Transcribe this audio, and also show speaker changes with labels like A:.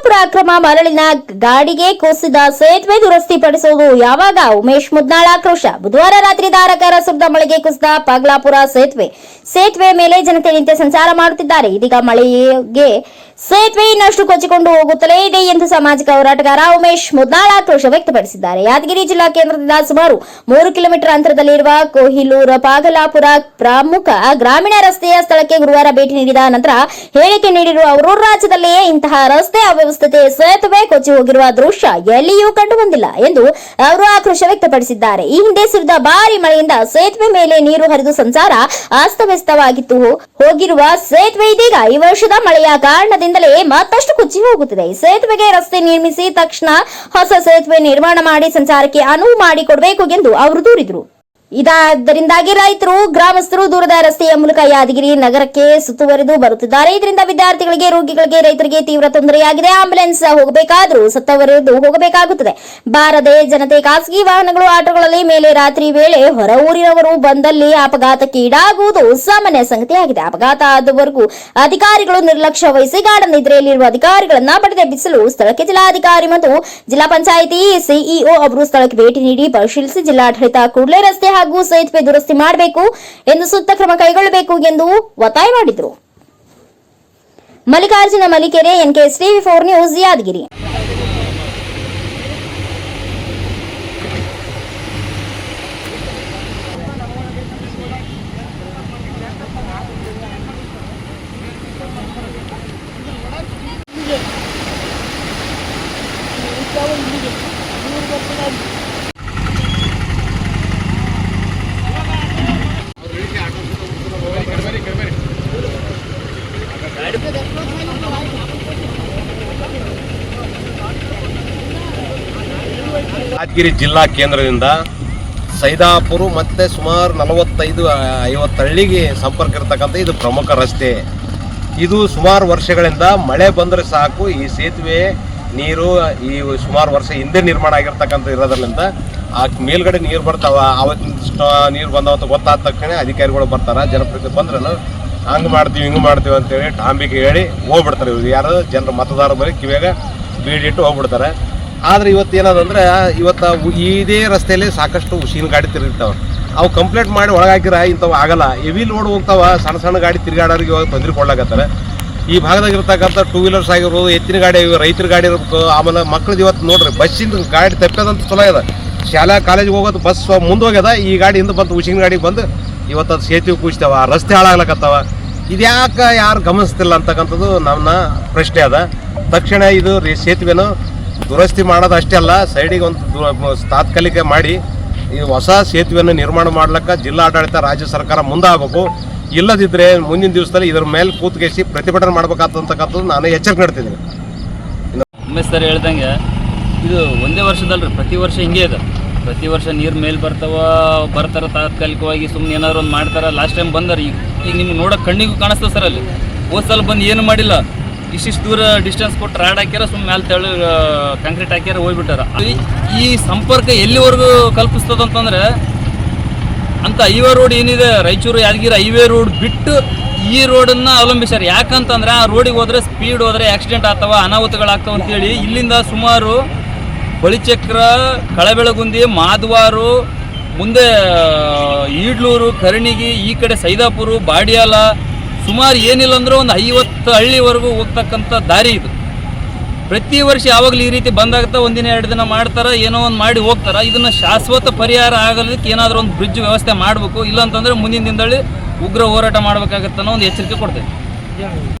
A: ಪಗಲಾಪುರ ಅಕ್ರಮ ಮರಳಿನ ಗಾಡಿಗೆ ಕುಸಿದ ಸೇತುವೆ ದುರಸ್ತಿ ಪಡಿಸುವುದು ಯಾವಾಗ? ಉಮೇಶ್ ಮುದ್ನಾಳ ಆಕ್ರೋಶ. ಬುಧವಾರ ರಾತ್ರಿ ಧಾರಕಾರ ಸುರಿದ ಮಳೆಗೆ ಕುಸಿದ ಪಾಗ್ಲಾಪುರ ಸೇತುವೆ. ಸೇತುವೆ ಮೇಲೆ ಜನತೆ ನಿತ್ಯ ಸಂಚಾರ ಮಾಡುತ್ತಿದ್ದಾರೆ. ಇದೀಗ ಮಳೆಗೆ ಸೇತುವೆ ಇನ್ನಷ್ಟು ಕೊಚ್ಚಿಕೊಂಡು ಹೋಗುತ್ತಲೇ ಇದೆ ಎಂದು ಸಾಮಾಜಿಕ ಹೋರಾಟಗಾರ ಉಮೇಶ್ ಮುದ್ನಾಳ ಆಕ್ರೋಶ ವ್ಯಕ್ತಪಡಿಸಿದ್ದಾರೆ. ಯಾದಗಿರಿ ಜಿಲ್ಲಾ ಕೇಂದ್ರದಿಂದ ಸುಮಾರು ಮೂರು ಕಿಲೋಮೀಟರ್ ಅಂತರದಲ್ಲಿರುವ ಕೋಹಿಲೂರ ಪಾಗಲಾಪುರ ಪ್ರಮುಖ ಗ್ರಾಮೀಣ ರಸ್ತೆಯ ಸ್ಥಳಕ್ಕೆ ಗುರುವಾರ ಭೇಟಿ ನೀಡಿದ ನಂತರ ಹೇಳಿಕೆ ನೀಡಿರುವ ಅವರು, ರಾಜ್ಯದಲ್ಲಿಯೇ ಇಂತಹ ರಸ್ತೆ ಅವ್ಯವಸ್ಥತೆ ಸೇತುವೆ ಕೊಚ್ಚಿ ಹೋಗಿರುವ ದೃಶ್ಯ ಎಲ್ಲಿಯೂ ಕಂಡು ಬಂದಿಲ್ಲ ಎಂದು ಅವರು ಆಕ್ರೋಶ ವ್ಯಕ್ತಪಡಿಸಿದ್ದಾರೆ. ಈ ಹಿಂದೆ ಸುರಿದ ಭಾರಿ ಮಳೆಯಿಂದ ಸೇತುವೆ ಮೇಲೆ ನೀರು ಹರಿದು ಸಂಚಾರ ಅಸ್ತವ್ಯಸ್ತವಾಗಿತ್ತು. ಹೋಗಿರುವ ಸೇತುವೆ ಇದೀಗ ಈ ವರ್ಷದ ಮಳೆಯ ಕಾರಣದಿಂದಲೇ ಮತ್ತಷ್ಟು ಕುಚ್ಚಿ ಹೋಗುತ್ತಿದೆ. ಸೇತುವೆಗೆ ರಸ್ತೆ ನಿರ್ಮಿಸಿ ತಕ್ಷಣ ಹೊಸ ಸೇತುವೆ ನಿರ್ಮಾಣ ಮಾಡಿ ಸಂಚಾರಕ್ಕೆ ಅನುವು ಮಾಡಿಕೊಡಬೇಕು ಎಂದು ಅವರು ದೂರಿದರು. ಇದಾದ್ದರಿಂದಾಗಿ ರೈತರು, ಗ್ರಾಮಸ್ಥರು ದೂರದ ರಸ್ತೆಯ ಮೂಲಕ ಯಾದಗಿರಿ ನಗರಕ್ಕೆ ಸುತ್ತುವರಿದು ಬರುತ್ತಿದ್ದಾರೆ. ಇದರಿಂದ ವಿದ್ಯಾರ್ಥಿಗಳಿಗೆ, ರೋಗಿಗಳಿಗೆ, ರೈತರಿಗೆ ತೀವ್ರ ತೊಂದರೆಯಾಗಿದೆ. ಆಂಬುಲೆನ್ಸ್ ಹೋಗಬೇಕಾದರೂ ಸತ್ತವರೆದು ಹೋಗಬೇಕಾಗುತ್ತದೆ. ಬಾರದೆ ಜನತೆ ಖಾಸಗಿ ವಾಹನಗಳು, ಆಟೋಗಳಲ್ಲಿ ಮೇಲೆ ರಾತ್ರಿ ವೇಳೆ ಹೊರ ಊರಿನವರು ಬಂದಲ್ಲಿ ಅಪಘಾತಕ್ಕೆ ಈಡಾಗುವುದು ಸಾಮಾನ್ಯ ಸಂಗತಿಯಾಗಿದೆ. ಅಪಘಾತ ಆದವರೆಗೂ ಅಧಿಕಾರಿಗಳು ನಿರ್ಲಕ್ಷ್ಯ ವಹಿಸಿ ಗಾಢ ನಿದ್ರೆಯಲ್ಲಿರುವ ಅಧಿಕಾರಿಗಳನ್ನ ಬಡಿದೆಬ್ಬಿಸಲು ಸ್ಥಳಕ್ಕೆ ಜಿಲ್ಲಾಧಿಕಾರಿ ಮತ್ತು ಜಿಲ್ಲಾ ಪಂಚಾಯಿತಿ ಸಿಇಒ ಅವರು ಸ್ಥಳಕ್ಕೆ ಭೇಟಿ ನೀಡಿ ಪರಿಶೀಲಿಸಿ ಜಿಲ್ಲಾಡಳಿತ ಕೂಡಲೇ ರಸ್ತೆ ಹಾಗೂ ಸೇತುವೆ ದುರಸ್ತಿ ಮಾಡಬೇಕು ಎಂದು ಸೂಕ್ತ ಕ್ರಮ ಕೈಗೊಳ್ಳಬೇಕು ಎಂದು ಒತ್ತಾಯ ಮಾಡಿದರು. Mallikarjuna Mallikere NKS TV four news, Yadgir.
B: Yadgir ಜಿಲ್ಲಾ ಕೇಂದ್ರದಿಂದ ಸೈದಾಪುರ ಮತ್ತು ಸುಮಾರು ನಲವತ್ತೈದು ಐವತ್ತು ಹಳ್ಳಿಗೆ ಸಂಪರ್ಕ ಇರತಕ್ಕಂಥ ಇದು ಪ್ರಮುಖ ರಸ್ತೆ. ಇದು ಸುಮಾರು ವರ್ಷಗಳಿಂದ ಮಳೆ ಬಂದರೆ ಸಾಕು, ಈ ಸೇತುವೆ, ನೀರು, ಈ ಸುಮಾರು ವರ್ಷ ಹಿಂದೆ ನಿರ್ಮಾಣ ಆಗಿರ್ತಕ್ಕಂಥ ಇರೋದ್ರಿಂದ ಆ ಮೇಲ್ಗಡೆ ನೀರು ಬರ್ತಾವ ಅವತ್ತಿನ ನೀರು ಬಂದಾವಂತ ಗೊತ್ತಾದ ತಕ್ಷಣ ಅಧಿಕಾರಿಗಳು ಬರ್ತಾರೆ, ಜನಪ್ರತಿನಿಧಿ ಬಂದ್ರೂ ಹಂಗೆ ಮಾಡ್ತೀವಿ, ಹಿಂಗೆ ಮಾಡ್ತೀವಿ ಅಂತೇಳಿ ಟಾಂಬಿಗೆ ಹೇಳಿ ಹೋಗ್ಬಿಡ್ತಾರೆ ಇವ್ರು. ಯಾರು? ಜನರು ಮತದಾರ ಬರೀ ಕಿವಿಯಾಗ ಬೀಡಿಟ್ಟು ಹೋಗ್ಬಿಡ್ತಾರೆ. ಆದ್ರೆ ಇವತ್ತು ಏನದಂದ್ರೆ, ಇವತ್ತು ಇದೇ ರಸ್ತೆಯಲ್ಲಿ ಸಾಕಷ್ಟು ಉಸಿನ ಗಾಡಿ ತಿರುಗಿರ್ತಾವೆ. ಅವು ಕಂಪ್ಲೇಂಟ್ ಮಾಡಿ ಒಳಗಾಕಿರ ಇಂಥವು ಆಗಲ್ಲ. ಹೆವಿ ಲೋಡ್ ಹೋಗ್ತಾವೆ, ಸಣ್ಣ ಸಣ್ಣ ಗಾಡಿ ತಿರುಗಾಡೋರಿಗೆ ಇವಾಗ ತೊಂದರೆ ಕೊಡ್ಲಾಕತ್ತಾರೆ. ಈ ಭಾಗದಾಗ ಇರ್ತಕ್ಕಂಥ ಟೂ ವೀಲರ್ಸ್ ಆಗಿರ್ಬೋದು, ಎತ್ತಿನ ಗಾಡಿ ರೈತರ ಗಾಡಿ ಇರಬೇಕು, ಆಮೇಲೆ ಮಕ್ಳದ್ದು ಇವತ್ತು ನೋಡ್ರಿ, ಬಸ್ಸಿಂದ ಗಾಡಿ ತಪ್ಪದಂತ ಚಲೋ ಇದೆ. ಶಾಲಾ ಕಾಲೇಜಿಗೆ ಹೋಗೋದು ಬಸ್ ಮುಂದೋಗ್ಯದ, ಈ ಗಾಡಿ ಹಿಂದೆ ಬಂದು ಉಸಿನ ಗಾಡಿಗೆ ಬಂದು ಇವತ್ತು ಅದು ಸೇತುವೆ ಕೂಚ್ತಾವ, ರಸ್ತೆ ಹಾಳಾಗ್ಲಕತ್ತಾವ. ಇದ್ಯಾಕೆ ಯಾರು ಗಮನಿಸ್ತಿಲ್ಲ ಅಂತಕ್ಕಂಥದ್ದು ನನ್ನ ಪ್ರಶ್ನೆ ಅದ. ತಕ್ಷಣ ಇದು ಸೇತುವೆನು ದುರಸ್ತಿ ಮಾಡೋದು ಅಷ್ಟೇ ಅಲ್ಲ, ಸೈಡಿಗೆ ಒಂದು ತಾತ್ಕಾಲಿಕ ಮಾಡಿ, ಈ ಹೊಸ ಸೇತುವೆಯನ್ನು ನಿರ್ಮಾಣ ಮಾಡ್ಲಿಕ್ಕೆ ಜಿಲ್ಲಾಡಳಿತ ರಾಜ್ಯ ಸರ್ಕಾರ ಮುಂದಾಗಬೇಕು. ಇಲ್ಲದಿದ್ದರೆ ಮುಂದಿನ ದಿವಸದಲ್ಲಿ ಇದರ ಮೇಲೆ ಕೂತ್ಕೇಸಿ ಪ್ರತಿಭಟನೆ ಮಾಡ್ಬೇಕಾಗ್ತಕ್ಕಂಥದ್ದು ನಾನು ಎಚ್ಚರಿಕೆ ನೀಡ್ತಿದ್ದೀನಿ.
C: ಸರ್ ಹೇಳ್ದಂಗೆ, ಇದು ಒಂದೇ ವರ್ಷದಲ್ರಿ, ಪ್ರತಿ ವರ್ಷ ಹಿಂಗೆ ಇದೆ. ಪ್ರತಿ ವರ್ಷ ನೀರು ಮೇಲೆ ಬರ್ತಾವ, ಬರ್ತಾರೆ ತಾತ್ಕಾಲಿಕವಾಗಿ ಸುಮ್ಮನೆ ಏನಾದ್ರು ಒಂದು ಮಾಡ್ತಾರೆ. ಲಾಸ್ಟ್ ಟೈಮ್ ಬಂದಾರ, ಈಗ ಈಗ ನಿಮ್ಗೆ ನೋಡೋಕೆ ಕಣ್ಣಿಗೂ ಕಾಣಿಸ್ತದೆ ಸರ್ ಅಲ್ಲಿ. ಹೋದ್ ಸಲ ಬಂದು ಏನು ಮಾಡಿಲ್ಲ. ಇಷ್ಟಿಷ್ಟು ದೂರ ಡಿಸ್ಟೆನ್ಸ್ ಕೊಟ್ಟು ರಾಡ್ ಹಾಕ್ಯಾರ ಸುಮ್ಮನೆ ಮೇಲೆ ತೆಳು ಕಾಂಕ್ರೀಟ್ ಹಾಕ್ಯಾರ, ಹೋಗ್ಬಿಟ್ಟಾರ. ಈ- ಸಂಪರ್ಕ ಎಲ್ಲಿವರೆಗೂ ಕಲ್ಪಿಸ್ತದ ಅಂತಂದ್ರೆ ಅಂತ ಹೈವೇ ರೋಡ್ ಏನಿದೆ, ರಾಯಚೂರು, ಯಾದಗಿರಿ ಹೈವೇ ರೋಡ್ ಬಿಟ್ಟು ಈ ರೋಡನ್ನು ಅವಲಂಬಿಸ್ಯಾರ. ಯಾಕಂತಂದ್ರೆ ಆ ರೋಡಿಗೆ ಹೋದ್ರೆ ಸ್ಪೀಡ್ ಹೋದರೆ ಆಕ್ಸಿಡೆಂಟ್ ಆಗ್ತಾವ ಅನಾಹುತಗಳಾಗ್ತಾವ ಅಂತೇಳಿ ಇಲ್ಲಿಂದ ಸುಮಾರು ಬಳಿಚಕ್ರ, ಕಳಬೆಳಗುಂದಿ, ಮಾದ್ವಾರು, ಮುಂದೆ ಈಡ್ಲೂರು, ಕರ್ಣಿಗಿ, ಈ ಕಡೆ ಸೈದಾಪುರ, ಬಾಡಿಯಾಲ ಸುಮಾರು ಏನಿಲ್ಲ ಅಂದ್ರೆ ಒಂದು ಐವತ್ತು ಹಳ್ಳಿವರೆಗೂ ಹೋಗ್ತಕ್ಕಂಥ ದಾರಿ ಇದು. ಪ್ರತಿ ವರ್ಷ ಯಾವಾಗಲೂ ಈ ರೀತಿ ಬಂದಾಗ್ತಾ ಒಂದಿನ ಎರಡು ದಿನ ಮಾಡ್ತಾರ, ಏನೋ ಒಂದು ಮಾಡಿ ಹೋಗ್ತಾರ. ಇದನ್ನ ಶಾಶ್ವತ ಪರಿಹಾರ ಆಗಲಿಕ್ಕೆ ಏನಾದರೂ ಒಂದು ಬ್ರಿಡ್ಜ್ ವ್ಯವಸ್ಥೆ ಮಾಡಬೇಕು. ಇಲ್ಲಾಂತಂದ್ರೆ ಮುಂದಿನ ದಿನದಲ್ಲಿ ಉಗ್ರ ಹೋರಾಟ ಮಾಡಬೇಕಾಗತ್ತೆ ಅನ್ನೋ ಒಂದು ಎಚ್ಚರಿಕೆ ಕೊಡ್ತೇವೆ